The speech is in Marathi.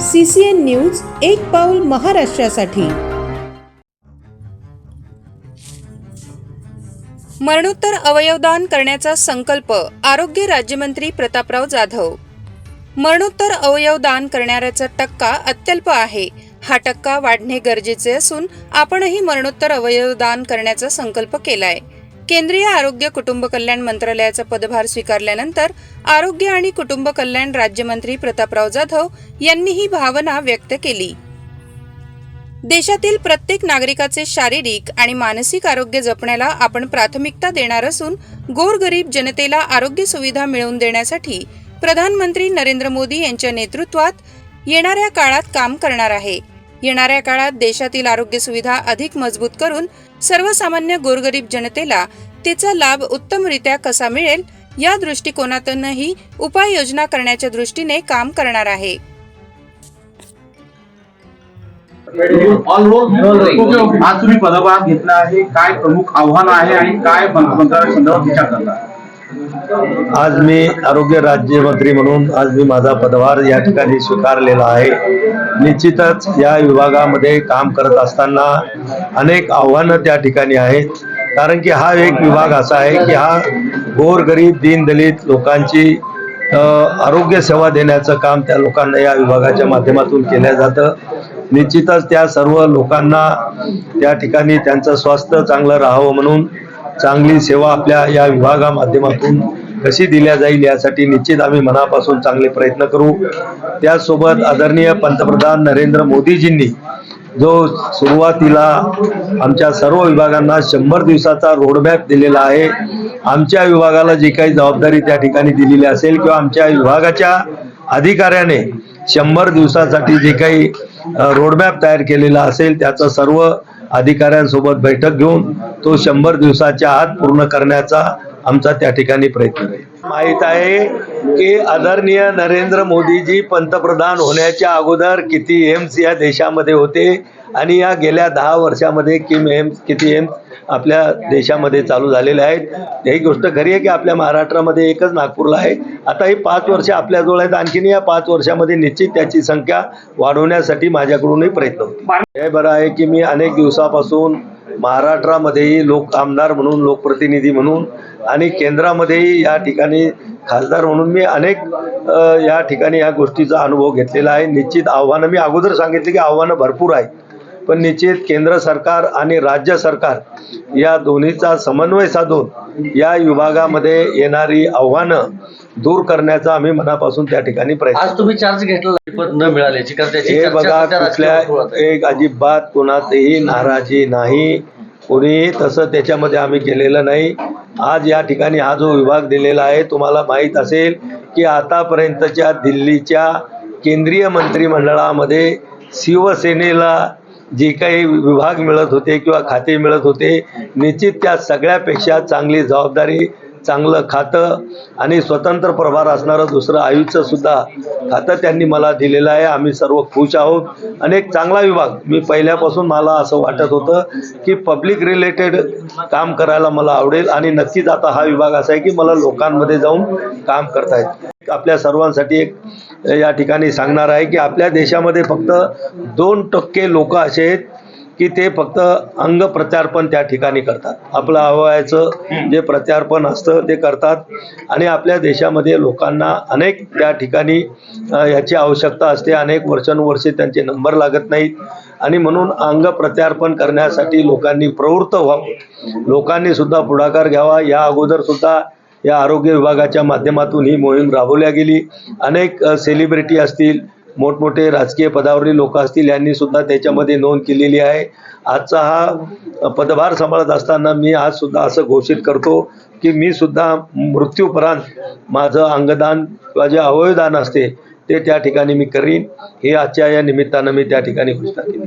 सी सी एन न्यूज एक पाऊल महाराष्ट्रासाठी. मरणोत्तर अवयवदान करण्याचा संकल्प आरोग्य राज्यमंत्री प्रतापराव जाधव. मरणोत्तर अवयवदान करणाऱ्याचा टक्का अत्यल्प आहे. हा टक्का वाढणे गरजेचे असून आपणही मरणोत्तर अवयवदान करण्याचा संकल्प केलाय. केंद्रीय आरोग्य कुटुंब कल्याण मंत्रालयाचा पदभार स्वीकारल्यानंतर आरोग्य आणि कुटुंब कल्याण राज्यमंत्री प्रतापराव जाधव यांनी ही भावना व्यक्त केली. देशातील प्रत्येक नागरिकाचे शारीरिक आणि मानसिक आरोग्य जपण्याला आपण प्राथमिकता देणार असून गोरगरीब जनतेला आरोग्य सुविधा मिळवून देण्यासाठी प्रधानमंत्री नरेंद्र मोदी यांच्या नेतृत्वात येणाऱ्या काळात काम करणार आहे. येणाऱ्या काळात देशातील आरोग्य सुविधा अधिक मजबूत करून सर्वसामान्य गोरगरीब जनतेला तिचा लाभ उत्तमरित्या कसा मिळेल या दृष्टिकोनातूनही उपाययोजना करण्याच्या दृष्टीने काम करणार आहे. आज तुम्ही पदभार घेतला आहे काय प्रमुख आव्हान आहे आणि काय पंतप्रधान संदर्भात विचार करणार आज मी आरोग्य राज्यमंत्री म्हणून आज मी माझा पदभार या ठिकाणी स्वीकारलेला आहे. निश्चितच या विभागामध्ये काम करत असताना अनेक आव्हानं त्या ठिकाणी आहेत. कारण की हा एक विभाग असा आहे की हा गोरगरीब दीनदलित लोकांची आरोग्य सेवा देण्याचं काम त्या लोकांना या विभागाच्या माध्यमातून केलं जातं. निश्चितच त्या सर्व लोकांना त्या ठिकाणी त्यांचं स्वास्थ्य चांगलं राहावं म्हणून चांगली सेवा आपल्या या विभागा माध्यमातून कशी दिल्या जाईल यासाठी निश्चित आम्ही मनापासून चांगले प्रयत्न करू. त्याचसोबत आदरणीय पंतप्रधान नरेंद्र मोदीजींनी जो सुरुवातीला आमच्या सर्व विभागांना शंभर दिवसाचा रोडमॅप दिलेला आहे. आमच्या विभागाला जी काही जबाबदारी त्या ठिकाणी दिलेली असेल किंवा आमच्या विभागाच्या अधिकाऱ्याने शंभर दिवसासाठी जे काही रोडमॅप तयार केलेला असेल त्याचं सर्व अधिकाऱ्यांसोबत बैठक घेऊन तो शंभर दिवसाच्या आत पूर्ण करण्याचा आमचा त्या ठिकाणी प्रयत्न राहील माहीत आहे की आदरणीय नरेंद्र मोदीजी पंतप्रधान होण्याच्या अगोदर किती एम्स या देशामध्ये होते आणि या गेल्या दहा वर्षामध्ये किम एम्स किती एम्स आपल्या देशामध्ये चालू झालेले आहेत. ही गोष्ट खरी आहे की आपल्या महाराष्ट्रामध्ये एकच नागपूरला आहे. आता ही पाच वर्ष आपल्याजवळ आहेत. आणखीन या पाच वर्षामध्ये निश्चित त्याची संख्या वाढवण्यासाठी माझ्याकडूनही प्रयत्न होते हे बरं आहे की मी अनेक दिवसापासून महाराष्ट्रामध्येही लोक आमदार म्हणून लोकप्रतिनिधी म्हणून आणि केंद्रामध्येही या ठिकाणी खासदार म्हणून मी अनेक या ठिकाणी या गोष्टीचा अनुभव घेतलेला आहे. निश्चित आव्हानं मी अगोदर सांगितले की आव्हानं भरपूर आहेत. पण निश्चित केंद्र सरकार आणि राज्य सरकार या दोन्हीचा समन्वय साधून या विभागामध्ये येणारी आव्हानं दूर करण्याचा आम्ही मनापासून त्या ठिकाणी प्रयत्न आज तुम्ही चार्ज घेतला न मिळाल्याची हे बघा कुठल्या. एक अजिबात कोणाचंही नाराजी नाही कोणी तसं त्याच्यामध्ये आम्ही केलेलं नाही आज या ठिकाणी हा जो विभाग दिलेला आहे तुम्हाला माहीत असेल की आतापर्यंतच्या दिल्लीच्या केंद्रीय मंत्रिमंडळामध्ये शिवसेनेला जे काही विभाग मिळत होते किंवा खाते मिळत होते निश्चित त्या सगळ्यापेक्षा चांगली जबाबदारी चांगलं खातं आणि स्वतंत्र प्रभार असणारं दुसरं आयुष्य सुद्धा खातं त्यांनी मला दिलेलं आहे. आम्ही सर्व खुश आहोत. आणि एक चांगला विभाग. मी पहिल्यापासून मला असं वाटत होतं की पब्लिक रिलेटेड काम करायला मला आवडेल आणि नक्कीच आता हा विभाग असा आहे की मला लोकांमध्ये जाऊन काम करता येईल. आपल्या सर्वांसाठी एक या ठिकाणी सांगणार आहे की आपल्या देशामध्ये फक्त दोन टक्के लोक असे आहेत की ते फक्त अंग प्रत्यार्पण त्या ठिकाणी करतात. आपलं अवयाचं जे प्रत्यार्पण असतं ते करतात आणि आपल्या देशामध्ये लोकांना अनेक त्या ठिकाणी याची आवश्यकता असते. अनेक वर्षानुवर्षे त्यांचे नंबर लागत नाहीत आणि म्हणून अंग प्रत्यार्पण करण्यासाठी लोकांनी प्रवृत्त व्हावं. लोकांनी सुद्धा पुढाकार घ्यावा. या अगोदर सुद्धा या आरोग्य विभागाच्या माध्यमातून ही मोहीम राबवल्या गेली. अनेक सेलिब्रिटी असतील मोठमोठे राजकीय पदावरील लोक असतील यांनी सुद्धा त्याच्यामध्ये नोंद केलेली आहे. आजचा हा पदभार सांभाळत असताना मी आज सुद्धा असं घोषित करतो की मी सुद्धा मृत्यूपर्यंत माझं अंगदान किंवा जे अवयवदान असते ते त्या ठिकाणी मी करीन. हे आजच्या या निमित्तानं मी त्या ठिकाणी घोषणा केली.